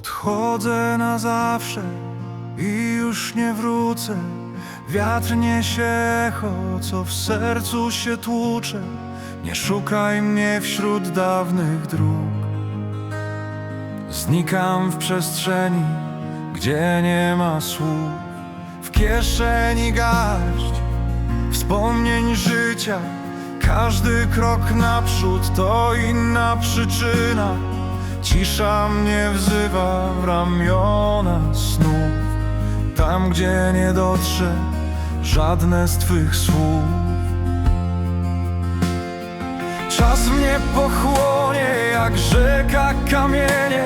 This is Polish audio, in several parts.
Odchodzę na zawsze i już nie wrócę. Wiatr niesie echo, co w sercu się tłucze. Nie szukaj mnie wśród dawnych dróg. Znikam w przestrzeni, gdzie nie ma słów. W kieszeni garść wspomnień życia. Każdy krok naprzód to inna przyczyna. Cisza mnie wzywa w ramiona snów. Tam, gdzie nie dotrze żadne z twych słów. Czas mnie pochłonie jak rzeka kamienie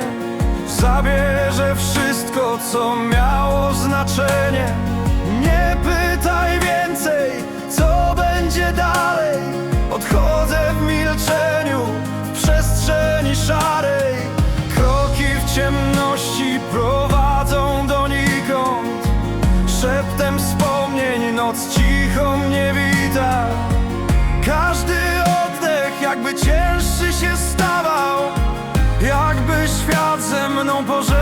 Zabierze wszystko, co miało znaczenie Nie pytaj więcej, Szeptem wspomnień noc cicho mnie wita. Każdy oddech jakby cięższy się stawał. Jakby świat ze mną pożegnać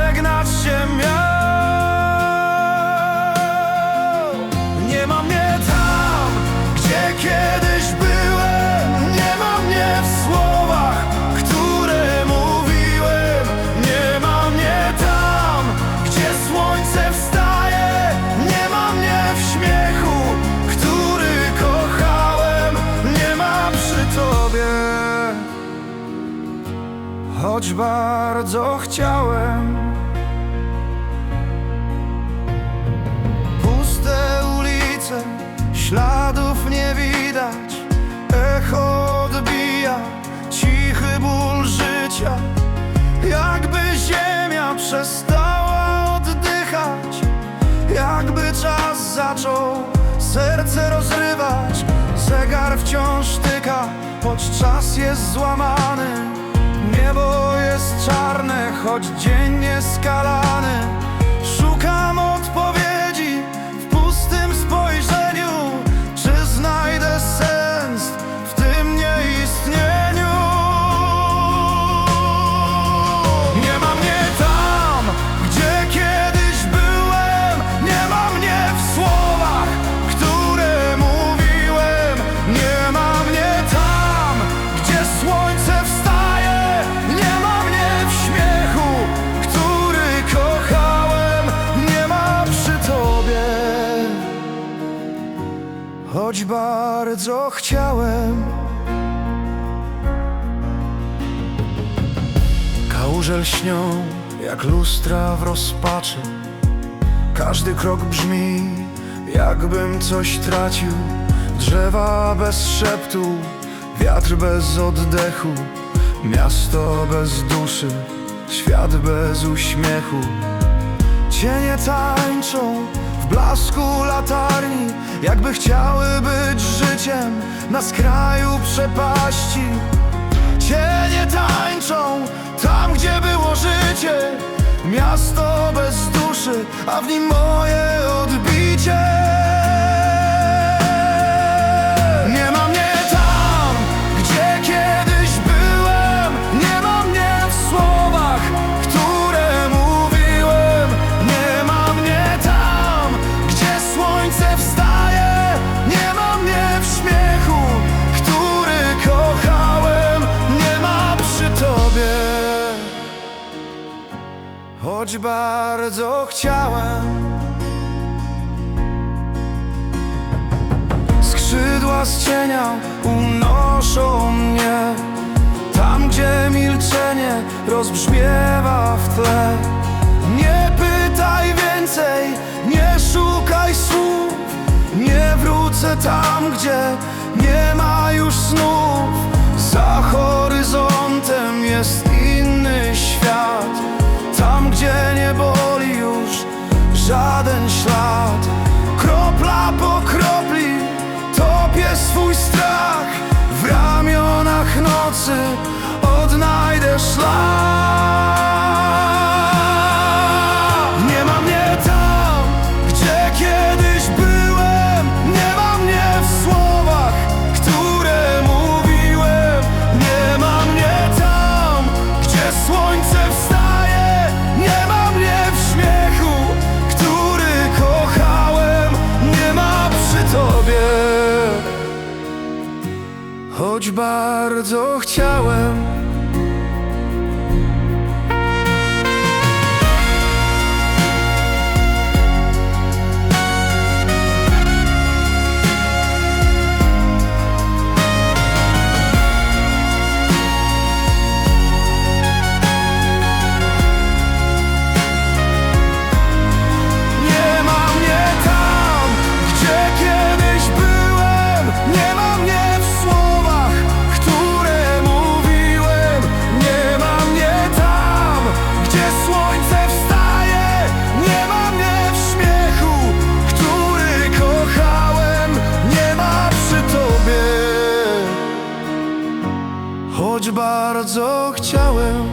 Choć bardzo chciałem. Puste ulice, śladów nie widać. Echo odbija, cichy ból życia. Jakby ziemia przestała oddychać. Jakby czas zaczął serce rozrywać. Zegar wciąż tyka, choć czas jest złamany Niebo jest czarne, choć dzień nieskalany. Szukam bardzo chciałem. Kałużel śnią jak lustra w rozpaczy. Każdy krok brzmi jakbym coś tracił. Drzewa bez szeptu, wiatr bez oddechu. Miasto bez duszy, świat bez uśmiechu. Cienie tańczą blasku latarni Jakby chciały być życiem na skraju przepaści. Cienie tańczą tam, gdzie było życie Miasto bez duszy, a w nim moje odbicie Choć bardzo chciałem. Skrzydła z cienia unoszą mnie. Tam, gdzie milczenie rozbrzmiewa w tle. Nie pytaj więcej, nie szukaj słów. Nie wrócę tam, gdzie odnajdę szlak choć bardzo chciałem. choć bardzo chciałem.